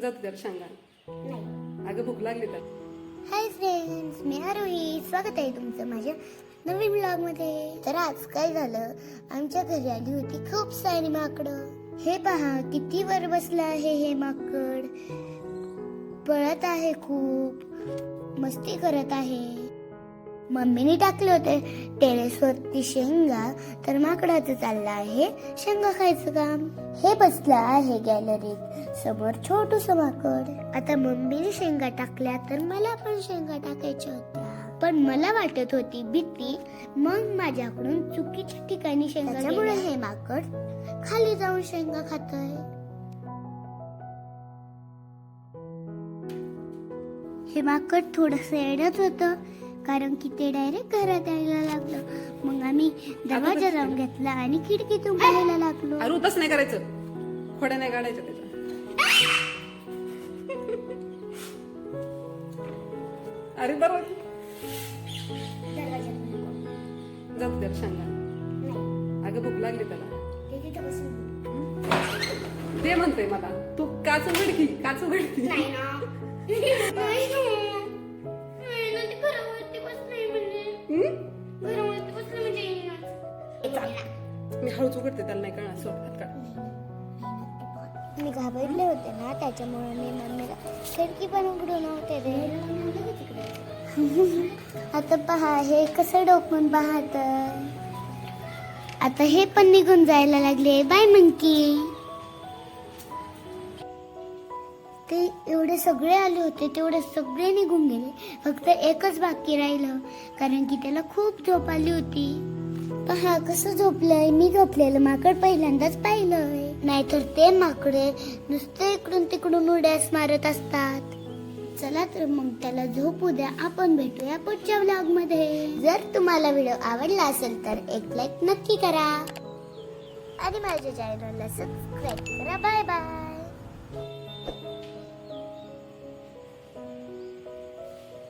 जात त्याला सांगा अगं भूक लागली तर. हाय फ्रेंड्स मी आरोही. स्वागत आहे तुमचं माझ्या नवीन ब्लॉगमध्ये तर आज काय झालं? आमच्या घरी आली होती खूप सारी माकडं. हे पहा किती वर बसलं आहे हे माकड. पळत आहे खूप. मस्ती करत आहे. मम्मीने टाकले होते. टेरेसवरती शेंगा तर माकडाचं चाललं आहे. शेंगा खायचं काम. हे बसलं आहे गॅलरीत. समोर छोटूस माकड. आता मम्मीने शेंगा टाकल्या तर मला पण शेंगा टाकायच्या होत्या. पण मला वाटत होती भीती. मग माझ्याकडून चुकीच्या ठिकाणी शेंगा हे माकड खाली जाऊन शेंगा खातोय. हे माकड थोडस येडत होतं. कारण की ते डायरेक्ट घरात यायला लागलं. मग आम्ही दरवाजा लावून घेतला आणि खिडकीतून पाहायला लागलो. अरे तसं नाही करायचं. खोड्या नाही काढायच्या त्याच्या अरे बरोबर जात त्याला सांगा अगं भूक लागली त्याला. ते म्हणते मला. तू काच उघडकी काच उघडकी. हम्म? मी हळूच उघडते त्याला नाही कळणार सोड काढ मी घाबरले होते ना त्याच्यामुळे मी मम्मीला खिडकी पण उघडू नव्हते रे. आता पहा हे कसं डोकून पाहत आता हे पण निघून जायला लागले. Bye monkey. ते एवढे सगळे आले होते तेवढे सगळे निघून गेले. फक्त एकच बाकी राहिलं कारण की त्याला खूप झोप आली होती. पहा कसं झोपलंय? मी झोपलेलं माकड पहिल्यांदाच पाहिलंय. नाहीतर ते माकडे नुसतं इकडून तिकडून उड्यास मारत असतात. चला तर मग त्याला झोपू द्या आपण भेटूया पुढच्या ब्लॉगमध्ये जर तुम्हाला व्हिडिओ आवडला असेल तर एक लाईक नक्की करा. आणि माझ्या चॅनलला सबस्क्राईब करा. Bye bye